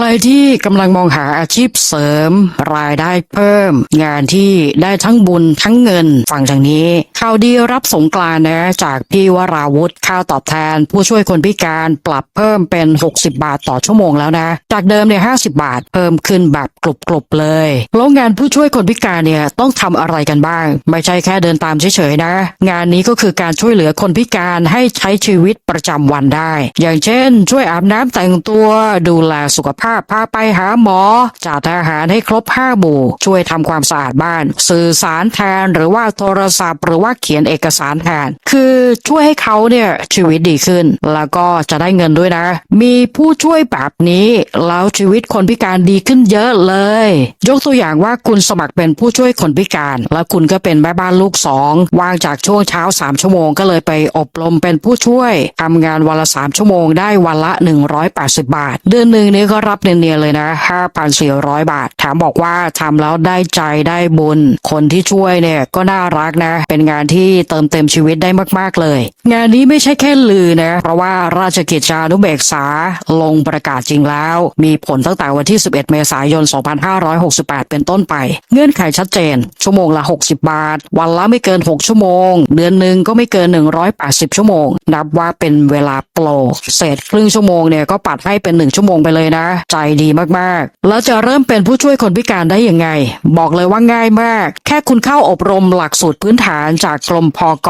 ใครที่กำลังมองหาอาชีพเสริม รายได้เพิ่ม งานที่ได้ทั้งบุญทั้งเงิน ฟังจากนี้ข่าวดีรับสงกรานนะจากพี่วราวุธค่าตอบแทน ผู้ช่วยคนพิการปรับเพิ่มเป็น 60 บาทต่อชั่วโมงแล้วนะ จากเดิมเนี่ย50 บาท เพิ่มขึ้นแบบกรุบๆเลยแล้วงานผู้ช่วยคนพิการเนี่ยต้องทำอะไรกันบ้าง ไม่ใช่แค่เดินตามเฉยๆนะ งานนี้ก็คือการช่วยเหลือคนพิการให้ใช้ชีวิตประจำวันได้ อย่างเช่น ช่วยอาบน้ำแต่งตัวดูแลสุขภาพพาไปหาหมอ จัดอาหารให้ครบห้าหมู่ ช่วยทำความสะอาดบ้าน สื่อสารแทนหรือว่าโทรศัพท์ หรือว่าเขียนเอกสารแทน คือช่วยให้เขาเนี่ยชีวิตดีขึ้น แล้วก็จะได้เงินด้วยนะ มีผู้ช่วยแบบนี้ แล้วชีวิตคนพิการดีขึ้นเยอะเลย ยกตัวอย่างว่าคุณสมัครเป็นผู้ช่วยคนพิการ แล้วคุณก็เป็นแม่บ้านลูกสองว่างจากช่วงเช้า3ชั่วโมงก็เลยไปอบรมเป็นผู้ช่วยทำงานวันละ3ชั่วโมงได้วันละ 180 บาท เดือนหนึ่งนี้ก็รับเนียนๆเลยนะ 5,400 บาทแถมบอกว่าทำแล้วได้ใจได้บุญ คนที่ช่วยเนี่ยก็น่ารักนะ เป็นงานที่เติมเต็มชีวิตได้มากๆเลย งานนี้ไม่ใช่แค่ลือนะ เพราะว่าราชกิจจานุเบกษาลงประกาศจริงแล้ว มีผลตั้งแต่วันที่ 11 เมษายน 2568 เป็นต้นไป เงื่อนไขชัดเจน ชั่วโมงละ 60 บาท วันละไม่เกิน 6 ชั่วโมง เดือนหนึ่งก็ไม่เกิน 180 ชั่วโมง นับว่าเป็นเวลาโปรเศษครึ่งชั่วโมงเนี่ยก็ปัดให้เป็น 1 ชั่วโมงไปเลยนะใจดีมากๆ แล้วจะเริ่มเป็นผู้ช่วยคนพิการได้ยังไง บอกเลยว่าง่ายมาก แค่คุณเข้าอบรมหลักสูตรพื้นฐานจากกรมพก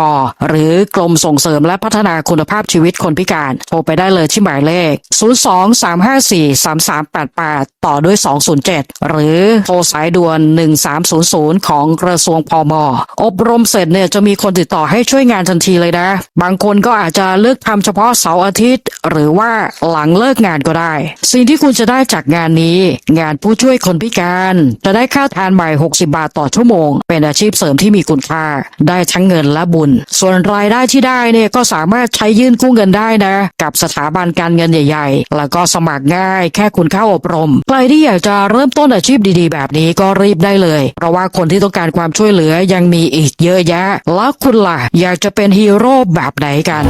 หรือกรมส่งเสริมและพัฒนาคุณภาพชีวิตคนพิการโทรไปได้เลยที่หมายเลข 023543388 ต่อด้วย 207 หรือโทรสายด่วน 1300 ของกระทรวงพมอบรมเสร็จเนี่ยจะมีคนติดต่อให้ช่วยงานทันทีเลยนะ บางคนก็อาจจะเลือกทำเฉพาะเสาร์อาทิตย์ หรือว่าหลังเลิกงานก็ได้ สิ่งที่คุณจะได้จากงานนี้ งานผู้ช่วยคนพิการ จะได้ค่าทานใหม่ 60 บาทต่อชั่วโมง เป็นอาชีพเสริมที่มีคุณค่า ได้ทั้งเงินและบุญ ส่วนรายได้ที่ได้เนี่ยก็สามารถใช้ยื่นกู้เงินได้นะ กับสถาบันการเงินใหญ่ ๆ แล้วก็สมัครง่ายแค่คุณเข้าอบรม ใครที่อยากจะเริ่มต้นอาชีพดีๆ แบบนี้ก็รีบได้เลย เพราะว่าคนที่ต้องการความช่วยเหลือยังมีอีกเยอะแยะ แล้วคุณล่ะอยากจะเป็นฮีโร่แบบไหนกัน